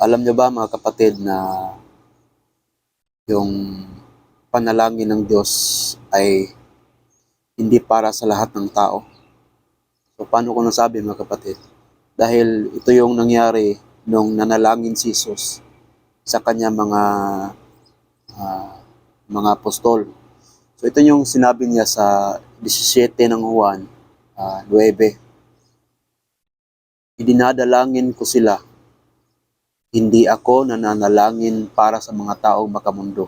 alam niyo ba mga kapatid na yung panalangin ng Diyos ay hindi para sa lahat ng tao. So paano ko nasabi mga kapatid? Dahil ito yung nangyari nung nanalangin si Jesus sa kanya mga ah, mga apostol. So ito yung sinabi niya sa 17 ng Juan ah, 9. Idinadalangin ko sila hindi ako nananalangin para sa mga taong makamundo,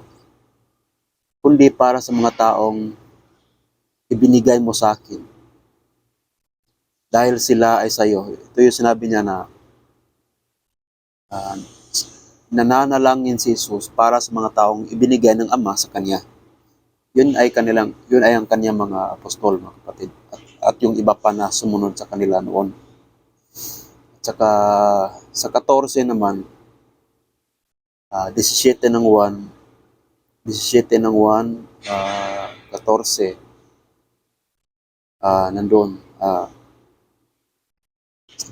kundi para sa mga taong ibinigay mo sa akin. Dahil sila ay sa iyo. Ito yung sinabi niya na ah, nananalangin si Jesus para sa mga taong ibinigay ng Ama sa Kanya. Yun ay kanilang, yun ay ang kanyang mga apostol, mga kapatid. At, at yung iba pa na sumunod sa kanila noon. At saka sa 14 naman, ah 17 ng 1, 17 ng 1, ah 14, ah nandun. ah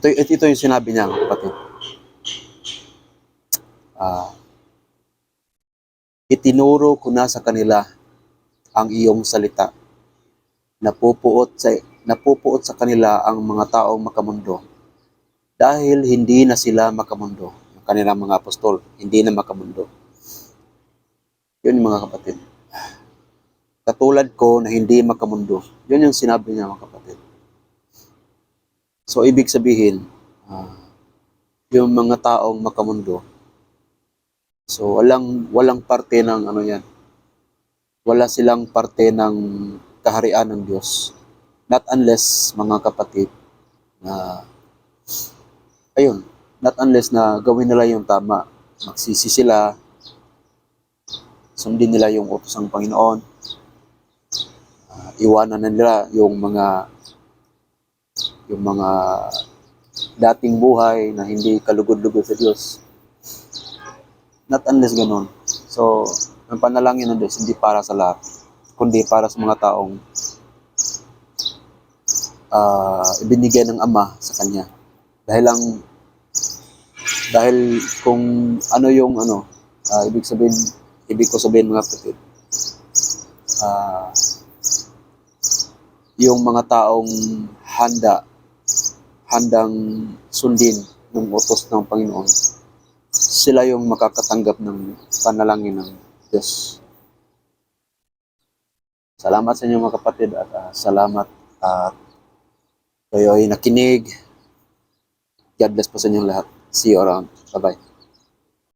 ito, ito, ito yung sinabi niya, kapatid. Ah, itinuro ko na sa kanila ang iyong salita. Napupuot sa napupuot sa kanila ang mga taong makamundo dahil hindi na sila makamundo. Kanilang mga apostol, hindi na makamundo. Yun mga kapatid. Katulad ko na hindi makamundo. Yun yung sinabi niya mga kapatid. So, ibig sabihin, ah, yung mga taong makamundo, so walang walang parte ng ano yan. Wala silang parte ng kaharian ng Diyos. Not unless, mga kapatid, na ayun, not unless na gawin nila yung tama. Magsisi sila, sundin nila yung utos ng Panginoon, Ah, iwanan na nila yung mga yung mga dating buhay na hindi kalugod-lugod sa Diyos. Not unless ganun. So, ang panalangin ng Diyos hindi para sa lahat, kundi para sa mga taong ah, ibinigay ng Ama sa Kanya. Dahil lang dahil kung ano yung ano, ah, ibig sabihin, ibig ko sabihin mga kapatid, ah, yung mga taong handa, handang sundin ng utos ng Panginoon, sila yung makakatanggap ng panalangin ng Diyos. Salamat sa inyo mga kapatid at ah, salamat at kayo ay nakinig. God bless po sa inyong lahat. See you around. Bye-bye.